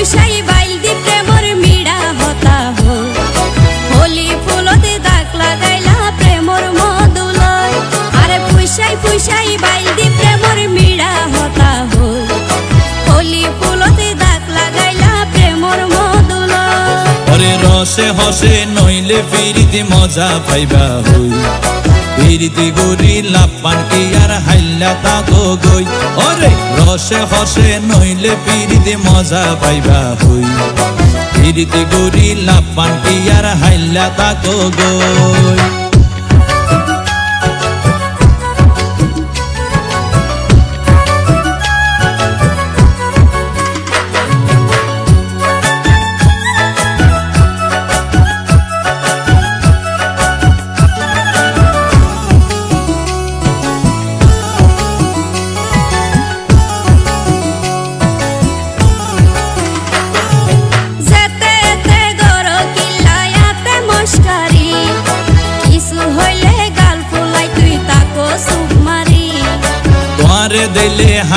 পুষাই বাইল দি প্রেমর মিড়া হতা হো। হোলি ফুলতে দাখলা দাইলা প্রেমর মদুলয়। আরে পুষাই পুষাই বাইল দি প্রেমর মিড়া হতা হো। হোলি ফুলতে দাখলা দাইলা প্রেমর মদুলয়। আরে রসে হসে নইলে ফিরিতে মজা পাইবা হই। ফিরিতে গরি লাপান কি আর হাইলা তা গই ওরে রসে হসে নইলে পিড়িতে মজা পাইবা হই পিড়িতে গরি লাভ পান্টি আর হাইলা তাকো গই?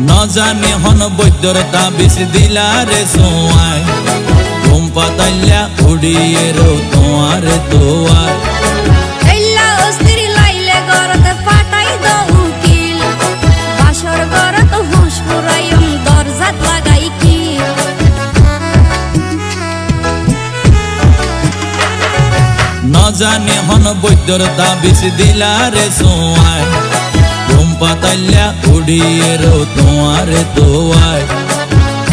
ন জানি হন বৈদ্যর তাবিজ দিলারে সোয়াই ঘুম পাতাইলা উড়িয়ে রো তোমারে তোয়ার জানি হন বৈদ্যর তাবিজ দিলারে সোয়াই ঘুম পাতাইলা উড়িয়ে রো তোমারে তোয়ার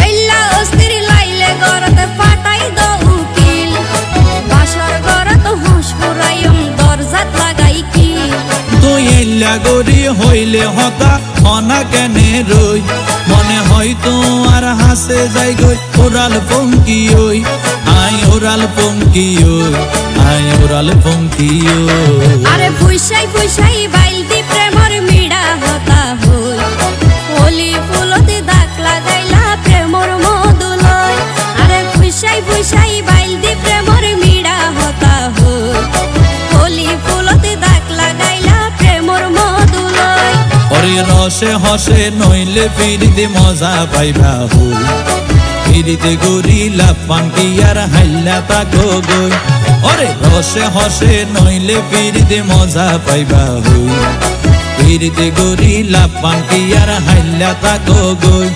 এল্লা অস্থির লাইলে গরতে পাটাই দ উকিল বাসর গরত হুঁশ ফুরাইম দরজাত লাগাই কি তুই এল্লা গরি হইলে হতা হনা কেনে রই মনে হয় তোমার হাসে যাই গই ওরাল পঙ্কি ওই আই ওরাল পঙ্কি ওই আই ওরাল পঙ্কি ওই আরে ফুইসাই ফুইসাই বাইল হোলি ফুলতে দাগ লাগাইলা প্রেমর মধুলয় আরে ফুইসাই ফুইসাই বাইল দি প্রেমর মিড়া হতা হই হোলি ফুলতে দাগ লাগাইলা প্রেমর মধুলয় ওরে রসে হসে নইলে ফিরিতে মজা পাইবা হই। ফিরিতে গরি লাপান কি আর হাইলা তাকো গই। ওরে রসে হসে নইলে ফিরিতে মজা পাইবা হই। ফিরিতে গরি লাপান পিয়ার আর হাইলা তাকো গই।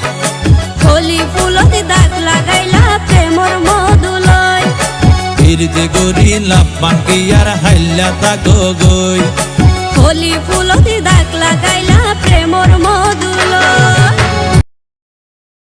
হলি ফুলতে দাগ লাগাইলা প্রেমর মধুলয়। ভিড়তে গরি লাপান পিয়ার আর হাইলা তাকো গই। হলি ফুলতে দাগ লাগাইলা প্রেমর মধুলয়।